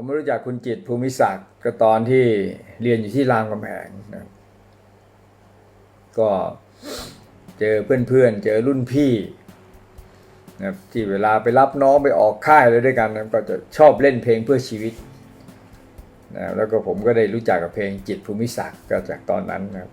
ผมไม่รู้จักคุณจิตภูมิศักดิ์ก็ตอนที่เรียนอยู่ที่รามคำแหงนะก็เจอเพื่อนๆเจอรุ่นพี่นะครับที่เวลาไปรับน้องไปออกค่ายอะไรด้วยกันนะก็จะชอบเล่นเพลงเพื่อชีวิตนะแล้วก็ผมก็ได้รู้จักกับเพลงจิตภูมิศักดิ์ก็จากตอนนั้นนะครับ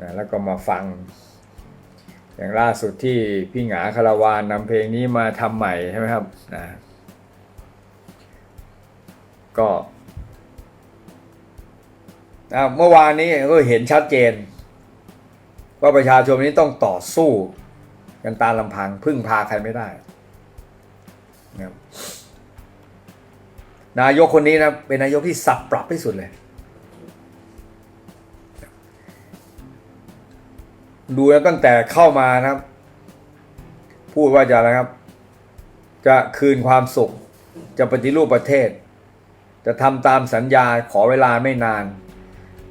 นะแล้วก็มาฟัง อย่างล่าสุดที่พี่หงาคาราวานนำเพลงนี้มาทำใหม่ใช่ไหมครับนะ ก็เมื่อวานนี้ก็เห็นชัดเจน ว่าประชาชนนี้ต้องต่อสู้กันตาลำพังพึ่งพาใครไม่ได้นะนายกคนนี้นะเป็นนายกที่สับปรับที่สุดเลย ดูแล้วตั้งแต่เข้ามานะครับ พูดว่าจะอะไรครับ จะคืนความสุข จะปฏิรูปประเทศ จะทำตามสัญญาขอเวลาไม่นาน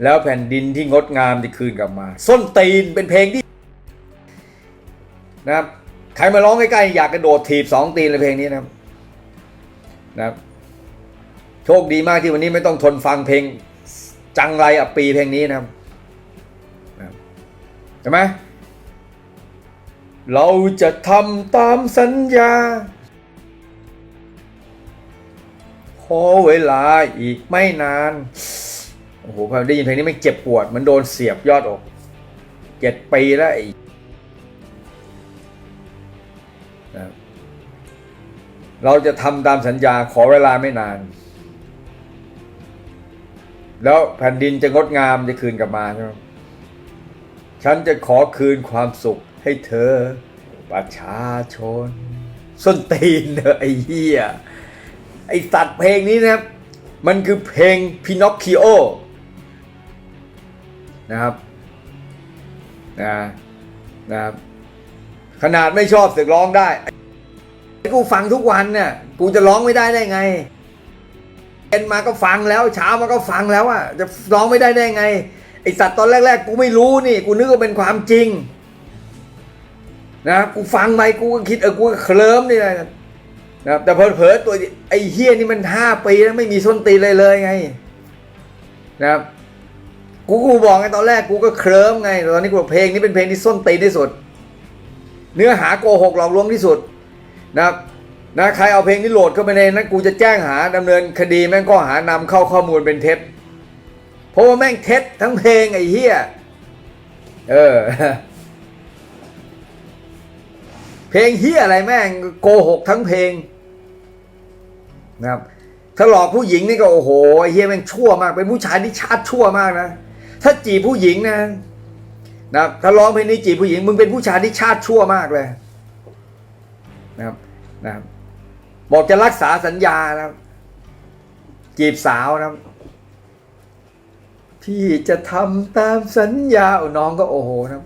แล้วแผ่นดินที่งดงามจะคืนกลับมา ส้นตีนเป็นเพลงที่นะครับใครมาร้องใกล้ๆอยากกระโดดถีบสองตีนเลยเพลงนี้นะครับนะครับโชคดีมากที่วันนี้ไม่ต้องทนฟังเพลงจังไรอับปีเพลงนี้นะครับใช่ไหมเราจะทำตามสัญญา ขอเวลาอีกไม่นาน โอ้โหพอได้ยินเพลงนี้ไม่เจ็บปวดเหมันโดนเสียบยอดอกเจ็ดปีแล้วไอ้เราจะทำตามสัญญาขอเวลาไม่นาน แล้วแผ่นดินจะงดงามจะคืนกลับมาใช่ไหมฉันจะขอคืนความสุขให้เธอ ประชาชน ส้นตีนเนอะไอ้เหี้ย ไอ้ตัดเพลงนี้นะครับ มันคือเพลงพินอคคิโอนะครับนะนะครับ ขนาดไม่ชอบเสึกร้องได้กูฟังทุกวันเนี่ยกูจะร้องไม่ได้ได้ไงเย็นมาก็ฟังแล้ว เช้ามาก็ฟังแล้วอะจะร้องไม่ได้ได้ไงไอสัตว์ตอนแรก ๆ กูไม่รู้นี่ กูนึกว่าเป็นความจริงนะกูฟังไปกูก็คิดเออกูก็เคลิ้มนี่นะ นะแต่เผลอๆตัวไอ้เฮี้ยนี่มันห้าปีแล้วไม่มีส้นตีนเลยเลยไงนะครับกูกูบอกไงตอนแรกกูก็เคลิ้มไงแต่ตอนนี้กูบอกเพลงนี้เป็นเพลงที่ส้นตีนที่สุด เนื้อหาโกหกหลอกลวงที่สุดนะครับนะใครเอาเพลงนี้โหลดเข้าไปในนั้นกูจะแจ้งหาดำเนินคดีแม่งข้อหานำเข้าข้อมูลเป็นเท็จเพราะว่าแม่งเท็จทั้งเพลงไอ้เหี้ยเออ เพลงเหี้ยอะไรแม่งโกหกทั้งเพลง นะครับถ้าหลอกผู้หญิงนี่ก็โอ้โหเหี้ยแม่งชั่วมาก เป็นผู้ชายที่ชาติชั่วมากนะ ถ้าจีบผู้หญิงนะนะครับถ้าร้องเพลงนี้จีบผู้หญิงมึงเป็นผู้ชายที่ชาติชั่วมากเลยนะครับนะครับบอกจะรักษาสัญญานะครับ จีบสาวนะครับพี่จะทำตามสัญญาอน้องก็โอ้โหนะครับ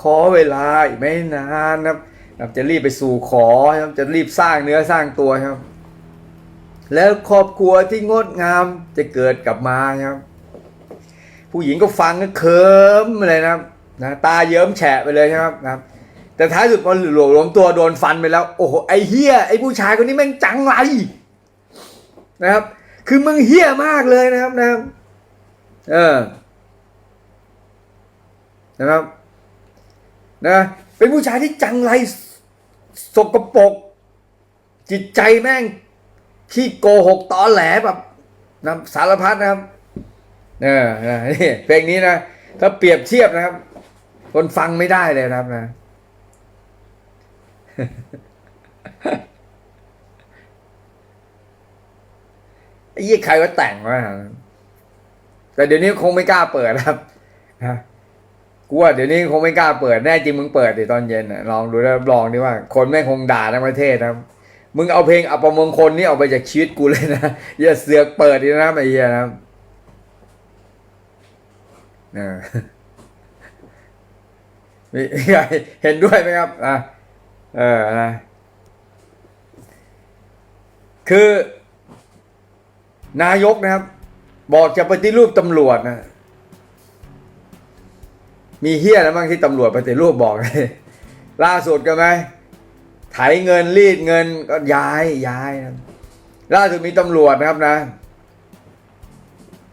ขอเวลาอีกไม่นานนะครับนะครับ จะรีบไปสู่ขอครับจะรีบสร้างเนื้อสร้างตัวครับ แล้วครอบครัวที่งดงามจะเกิดกลับมาครับ ผู้หญิงก็ฟังก็เคิมเลยนะครับนะตาเยิ้มแฉะไปเลยครับนะครับ แต่ท้ายสุดพอหลวมรวมตัวโดนฟันไปแล้ว โอ้โหไอ้เฮียไอ้ผู้ชายคนนี้แม่งจังไรนะครับ คือมึงเฮี้ยมากเลยนะครับนะครับเออนะครับนะ เป็นผู้ชายที่จังไรสกปรกจิตใจแม่ง ขี้โกหกตอแหลแบบนะสารพัดนะครับเออนะนี่เพลงนี้นะถ้าเปรียบเทียบนะครับ คนฟังไม่ได้เลยนะครับนะไอ้ยี่ใครว่าแต่งวะแต่เดี๋ยวนี้คงไม่กล้าเปิดครับฮะกูว่าเดี๋ยวนี้คงไม่กล้าเปิดแน่จริงมึงเปิดดิตอนเย็นนะลองดูแล้วลองดิว่า คนแม่งคงด่าทั้งประเทศครับ มึงเอาเพลงอัปมงคลนี่ออกไปจากชีวิตกูเลยนะ อย่าเสือกเปิดดินะไอ้เหี้ยนะครับเออมีใครเห็นด้วยไหมครับอะเออนะคือ นายกนะครับ บอกจะปฏิรูปตำรวจนะ มีเฮี้ยแล้วบ้างที่ตำรวจปฏิรูปบอกเลยล่าสุดกันไหม ไถเงินรีดเงินก็ย้ายย้ายนะล่าสุดมีตำรวจนะครับนะ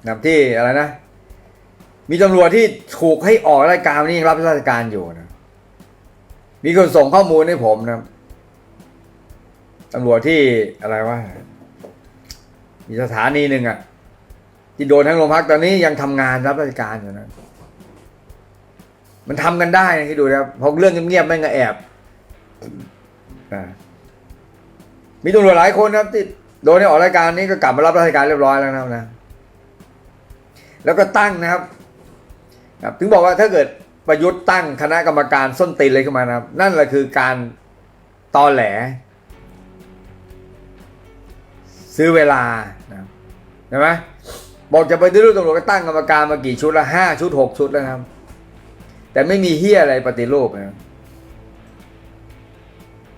นะที่อะไรนะ มีตำรวจที่ถูกให้ออกรายการนี่รับราชการอยู่นะ มีคนส่งข้อมูลให้ผมนะตำรวจที่อะไรวะมีสถานีหนึ่งอะที่โดนทั้งโรงพักตอนนี้ยังทำงานรับราชการอยู่นะมันทำกันได้นะที่ดูนะครับเพราะเรื่องเงียบๆไม่งก็แอบ อ่ามีตำรวจหลายคนนะครับที่โดนให้ออกรายการนี้ก็กลับมารับราชการเรียบร้อยแล้วนะครับนะ แล้วก็ตั้งนะครับครับ ถึงบอกว่าถ้าเกิดประยุทธ์ตั้งคณะกรรมการส้นตีนเลยขึ้นมานะครับ นั่นแหละคือการตอแหล ซื้อเวลานะใช่ไหมบอกจะไปฏิรูปตำรวจก็ตั้งกรรมการมากี่ชุดละห้าชุดหกชุดแล้วนะครับ แต่ไม่มีเฮียอะไรปฏิรูปนะครับ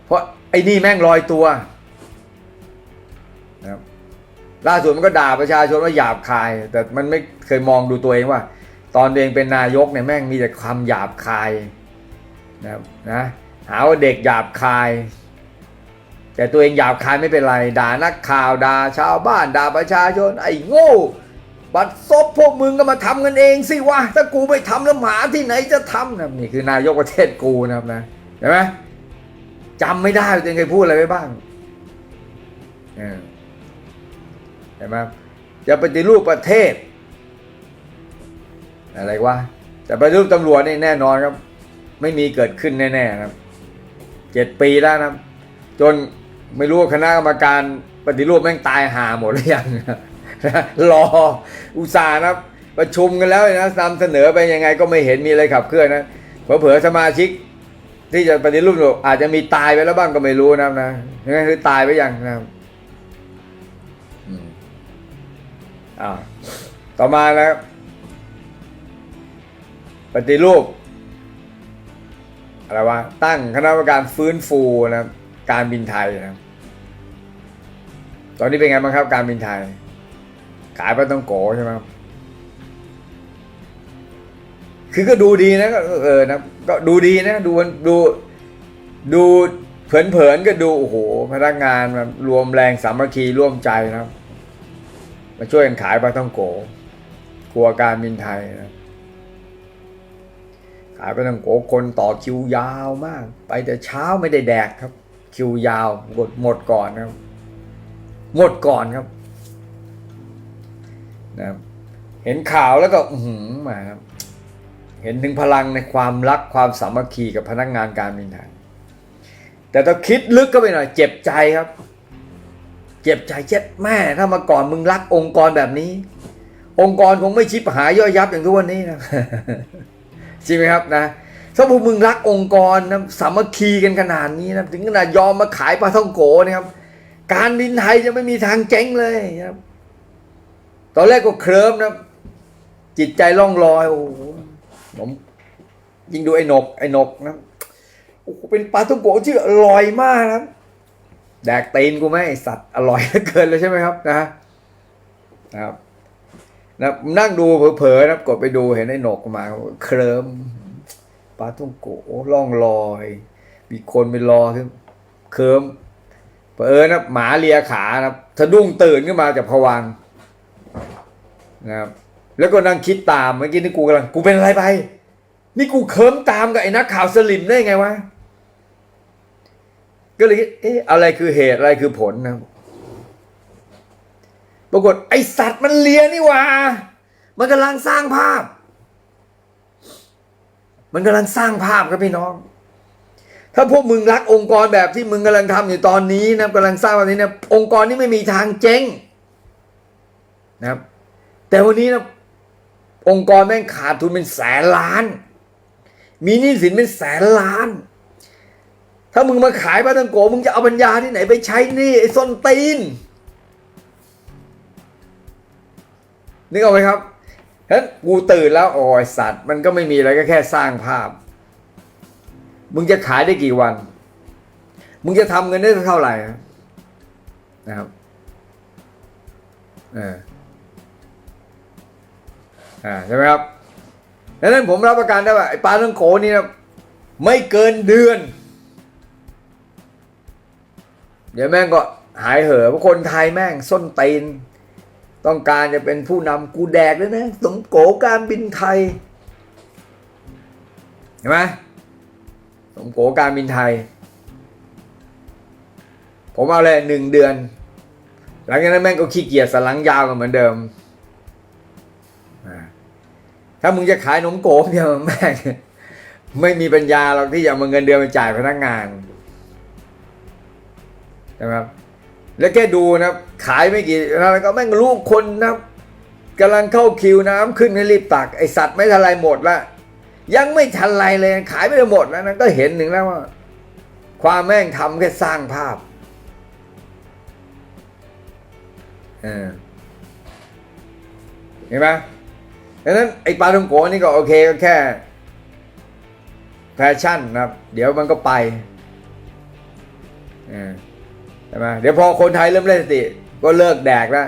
เพราะไอ้นี่แม่งลอยตัวนะครับล่าสุดมันก็ด่าประชาชนว่าหยาบคาย แต่มันไม่เคยมองดูตัวเองว่า ตอนตัวเองเป็นนายกเนี่ยแม่งมีแต่คำหยาบคายนะครับนะหาว่าเด็กหยาบคาย แต่ตัวเองหยาบคายไม่เป็นไร ด่านักข่าวด่าชาวบ้านด่าประชาชน ไอ้โง่บัดซบพวกมึงก็มาทำกันเองสิวะถ้ากูไม่ทำแล้วหมาที่ไหนจะทำนะนี่คือนายกประเทศกูนะครับนะเห็นไหม จำไม่ได้ตัวเองเคยพูดอะไรไว้บ้างเออเห็นไหมจะปฏิรูปประเทศ อะไรวะแต่ปฏิรูปตำรวจนี่แน่นอนครับ ไม่มีเกิดขึ้นแน่ๆครับเจ็ดปีแล้วนะครับจนไม่รู้ว่าคณะกรรมการปฏิรูปแม่งตายหาหมดหรือยังรออุตส่าห์นะประชุมกันแล้วนะนำเสนอไปยังไงก็ไม่เห็นมีอะไรขับเคลื่อนนะเผลอๆสมาชิก ที่จะปฏิรูปอาจจะมีตายไปแล้วบ้างก็ไม่รู้นะครับนะยังไงคือตายไปยังนะครับอ่าต่อมาแล้วปฏิรูปอะไรวะตั้งคณะกรรมการฟื้นฟูนะครับการบินไทยนะครับตอนนี้เป็นไงบ้างครับ การบินไทย ขายปต้องโกใช่ไหมครับ คือก็ดูดีนะก็เออนะก็ดูดีนะดูดูดูเผินๆก็ดูโอ้โหพนักงานมารวมแรงสามัคคีร่วมใจนะครับ มาช่วยกันขายปลาต้องโกครัวการบินไทยนะขายไปตั้งโกคนต่อคิวยาวมาก ไปแต่เช้าไม่ได้แดกครับ คิวยาวหมดหมดก่อนครับ หมดก่อนครับนะเห็นข่าวแล้วก็ อื้อหือมาครับ เห็นถึงพลังในความรักความสามัคคีกับพนักงานการบินไทยแต่ต้องคิดลึกก็ไปหน่อยเจ็บใจครับ เจ็บใจเจ็ดแม่ถ้ามาก่อนมึงรักองค์กรแบบนี้ องค์กรคงไม่ชิบหายย่อยยับอย่างทุกวันนี้นะใช่ไหมครับนะถ้าพวกมึงรักองค์กรนะสามัคคีกันขนาดนี้นะถึงขนาดยอมมาขายปลาท่องโกนะครับ การบินไทยจะไม่มีทางเจ๊งเลยครับ ตอนแรกก็เคลิ้มนะจิตใจล่องลอยโอ้โห ผมยิงดูไอ้นก ไอ้นกนะโอ้โหเป็นปลาท่องโกที่อร่อยมากนะแดกตีนกูไหมสัตว์อร่อยเกินเลยใช่ไหมครับนะนะครับนะนั่งดูเผลอๆนะกดไปดูเห็นไอ้หนกมา เคลิ้มปลาทุ่งโกล่องลอย มีคนไปรอขึ้นเคลิ้มเผลอนะหมาเลียขานะสะดุ้งตื่นขึ้นมาจากผวังนะครับ แล้วก็นั่งคิดตามเมื่อกี้นี่กูกำลังกูเป็นอะไรไป นี่กูเคิมตามกับไอ้นักข่าวสลิมได้ไงวะก็เลยคิดเอ๊ะอะไรคือเหตุอะไรคือผลนะปรากฏไอสัตว์มันเลียนี่ว่า มันกำลังสร้างภาพ มันกำลังสร้างภาพครับพี่น้อง ถ้าพวกมึงรักองค์กรแบบที่มึงกำลังทำอยู่ตอนนี้นะกำลังสร้างแบบนี้นะองค์กรนี้ไม่มีทางเจ๊งนะครับ แต่วันนี้นะ องค์กรแม่งขาดทุนเป็นแสนล้าน มีหนี้สินเป็นแสนล้าน ถ้ามึงมาขายปลาตังโกมึงจะเอาปัญญาที่ไหนไปใช้หนี่ไอ้ส้นตีนนึกออกไหมครับฉะนั้นกูตื่นแล้วโอ้ยสัตว์ มันก็ไม่มีอะไรก็แค่สร้างภาพ มึงจะขายได้กี่วัน มึงจะทำเงินได้เท่าไหร่นะครับ เออ อ่าใช่ไหมครับดังนั้นผมรับประกันได้ว่าไอ้ปลาทังโขนี่นะไม่เกินเดือน เดี๋ยวแม่งก็หายเห่อะเพราะคนไทยแม่งส้นตีน ต้องการจะเป็นผู้นำกูแดกแล้วนะสมโกการบินไทยเห็นไหมสมโกการบินไทย ผมเอาเลยหนึ่งเดือน หลังจากนั้นแม่งก็ขี้เกียจสลังยาวกันเหมือนเดิม ถ้ามึงจะขายนมโกเนี่ยแม่งไม่มีปัญญาหรอกที่จะเอามาเงินเดือนไปจ่ายพนักงานนะครับ แล้วแกดูนะครับขายไม่กี่แล้วก็แม่งลูกคนนะกำลังเข้าคิวน้ำขึ้นให้รีบตักไอสัตว์ไม่ทันไรหมดละยังไม่ทันไรเลยขายไม่ได้หมดแล้วนะก็เห็นหนึ่งแล้วว่า ความแม่งทำแค่สร้างภาพเออเห็นไหม ดังนั้นไอ้ปลาทองโกนี่ก็โอเคก็แค่ แฟชั่นนะครับ เดี๋ยวมันก็ไปใช่ไหมเดี๋ยวพอคนไทยเริ่มเล่นสติ ก็เลิกแดกแล้ว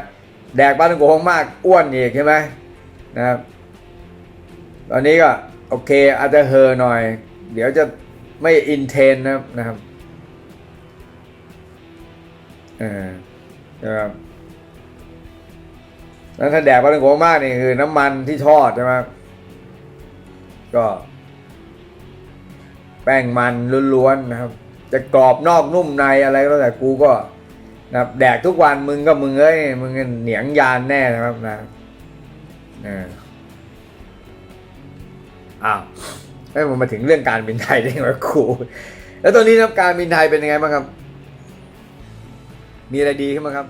แดกปลาทองโกมากอ้วนอีกใช่ไหมนะครับ ตอนนี้ก็โอเคอาจจะเฮอหน่อย เดี๋ยวจะไม่อินเทนนะครับนะครับ เออนะครับ แล้วถ้าแดกปลาทังโกมากนี่คือน้ำมันที่ทอดใช่ไหมก็ แป้งมันล้วนๆนะครับ จะกรอบนอกนุ่มในอะไรก็แล้วแต่กูก็นะแดกทุกวันมึงก็มึงเอ้ยมึงเหนียงยานแน่นะครับนะเอออ้าวไอ้ยมันมาถึงเรื่องการบินไทยได้ไงวะครูแล้วตอนนี้นะการบินไทยเป็นยังไงบ้างครับ มีอะไรดีขึ้นไหมครับ